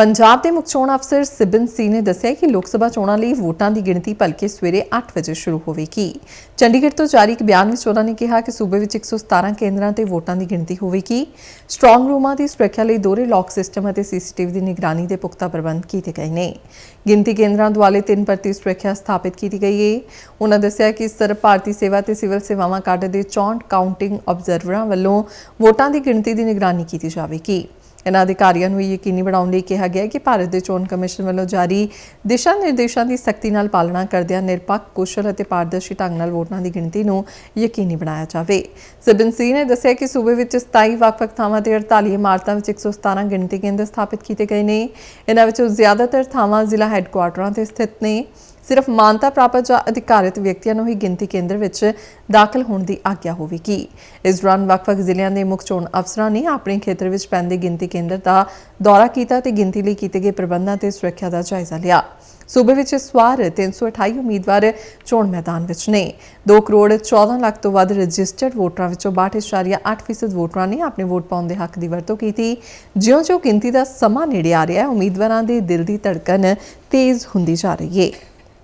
ਪੰਜਾਬ ਦੇ ਮੁੱਖ ਚੋਣ ਅਫਸਰ ਸਿਬਨ ਸੀ ਨੇ ਦੱਸਿਆ ਕਿ ਲੋਕ ਸਭਾ ਚੋਣਾਂ ਲਈ ਵੋਟਾਂ ਦੀ ਗਿਣਤੀ ਭਲਕੇ ਸਵੇਰੇ 8 ਵਜੇ ਸ਼ੁਰੂ ਹੋਵੇਗੀ। ਚੰਡੀਗੜ੍ਹ ਤੋਂ ਜਾਰੀ ਇੱਕ ਬਿਆਨ ਵਿੱਚ ਉਹਨਾਂ ਨੇ ਕਿਹਾ ਕਿ ਸੂਬੇ ਵਿੱਚ 117 ਕੇਂਦਰਾਂ ਤੇ ਵੋਟਾਂ ਦੀ ਗਿਣਤੀ ਹੋਵੇਗੀ। ਸਟਰੋਂਗ ਰੂਮਾਂ ਦੀ ਸੁਰੱਖਿਆ ਲਈ ਦੋਹਰੇ ਲੌਕ ਸਿਸਟਮ ਅਤੇ ਸੀਸੀਟੀਵੀ ਦੀ ਨਿਗਰਾਨੀ ਦੇ ਪੁਖਤਾ ਪ੍ਰਬੰਧ ਕੀਤੇ ਗਏ ਨੇ। ਗਿਣਤੀ ਕੇਂਦਰਾਂ ਦੁਆਲੇ ਤਿੰਨ ਪਰਤੀ ਸੁਰੱਖਿਆ ਸਥਾਪਿਤ ਕੀਤੀ ਗਈ ਹੈ ਉਹਨਾਂ ਦੱਸਿਆ ਕਿ ਸਰ ਭਾਰਤੀ ਸੇਵਾ ਤੇ ਸਿਵਲ ਸੇਵਾਵਾਂ ਕਾਰਡ ਦੇ 64 ਕਾਊਂਟਿੰਗ ਆਬਜ਼ਰਵਰਾਂ ਵੱਲੋਂ ਵੋਟਾਂ ਦੀ ਗਿਣਤੀ ਦੀ ਨਿਗਰਾਨੀ ਕੀਤੀ ਜਾਵੇਗੀ। ਇਹਨਾਂ ਅਧਿਕਾਰੀਆਂ ਨੂੰ ਇਹ ਯਕੀਨੀ ਬਣਾਉਣ ਲਈ ਕਿਹਾ ਗਿਆ ਹੈ ਕਿ ਭਾਰਤ ਦੇ ਚੋਣ ਕਮਿਸ਼ਨ ਵੱਲੋਂ ਜਾਰੀ ਦਿਸ਼ਾ ਨਿਰਦੇਸ਼ਾਂ ਦੀ ਸਖਤੀ ਨਾਲ ਪਾਲਣਾ ਕਰਦਿਆਂ ਨਿਰਪੱਖ, ਕੁਸ਼ਲ ਅਤੇ ਪਾਰਦਰਸ਼ੀ ਢੰਗ ਨਾਲ ਵੋਟਾਂ ਦੀ ਗਿਣਤੀ ਨੂੰ ਯਕੀਨੀ ਬਣਾਇਆ ਜਾਵੇ। ਸਿਬਨ ਸੀ ਨੇ ਦੱਸਿਆ ਕਿ ਸੂਬੇ ਵਿੱਚ 27 ਵੱਖ-ਵੱਖ ਥਾਵਾਂ ਤੇ 48 ਇਮਾਰਤਾਂ ਵਿੱਚ 117 ਗਿਣਤੀ ਕੇਂਦਰ ਸਥਾਪਿਤ ਕੀਤੇ ਗਏ ਨੇ। ਇਹਨਾਂ ਵਿੱਚੋਂ ਜ਼ਿਆਦਾਤਰ ਥਾਵਾਂ ਜ਼ਿਲ੍ਹਾ ਹੈੱਡਕੁਆਰਟਰਾਂ ਤੇ ਸਥਿਤ ਨੇ। ਸਿਰਫ ਮਾਨਤਾ ਪ੍ਰਾਪਤ ਜਾਂ ਅਧਿਕਾਰਿਤ ਵਿਅਕਤੀਆਂ ਨੂੰ ਹੀ ਗਿਣਤੀ ਕੇਂਦਰ ਵਿੱਚ ਦਾਖਲ ਹੋਣ ਦੀ ਆਗਿਆ ਹੋਵੇਗੀ। ਇਸ ਦੌਰਾਨ ਵੱਖ-ਵੱਖ ਜ਼ਿਲ੍ਹਿਆਂ ਦੇ ਮੁੱਖ ਚੋਣ ਅਫਸਰਾਂ ਨੇ ਆਪਣੇ ਖੇਤਰ ਵਿੱਚ ਪੈਂਦੇ ਗਿਣਤੀ ਕੇਂਦਰ ਦਾ ਦੌਰਾ ਕੀਤਾ ਤੇ ਗਿਣਤੀ ਲਈ ਕੀਤੇ ਗਏ ਪ੍ਰਬੰਧਾਂ ਤੇ ਸੁਰੱਖਿਆ ਦਾ ਜਾਇਜ਼ਾ ਲਿਆ। ਸੂਬੇ ਵਿੱਚ ਇਸ ਵਾਰ 328 ਉਮੀਦਵਾਰ ਚੋਣ ਮੈਦਾਨ ਵਿੱਚ ਨੇ। 2 ਕਰੋੜ 14 ਲੱਖ ਤੋਂ ਵੱਧ ਰਜਿਸਟਰਡ ਵੋਟਰਾਂ ਵਿੱਚੋਂ 62.8% ਵੋਟਰਾਂ ਨੇ ਆਪਣੇ ਵੋਟ ਪਾਉਣ ਦੇ ਹੱਕ ਦੀ ਵਰਤੋਂ ਕੀਤੀ। ਜਿਉਂ-ਜਿਉਂ ਗਿਣਤੀ ਦਾ ਸਮਾਂ ਨੇੜੇ ਆ ਰਿਹਾ ਹੈ, ਉਮੀਦਵਾਰਾਂ ਦੇ ਦਿਲ ਦੀ ਧੜਕਣ ਤੇਜ਼ ਹੁੰਦੀ ਜਾ ਰਹੀ ਹੈ।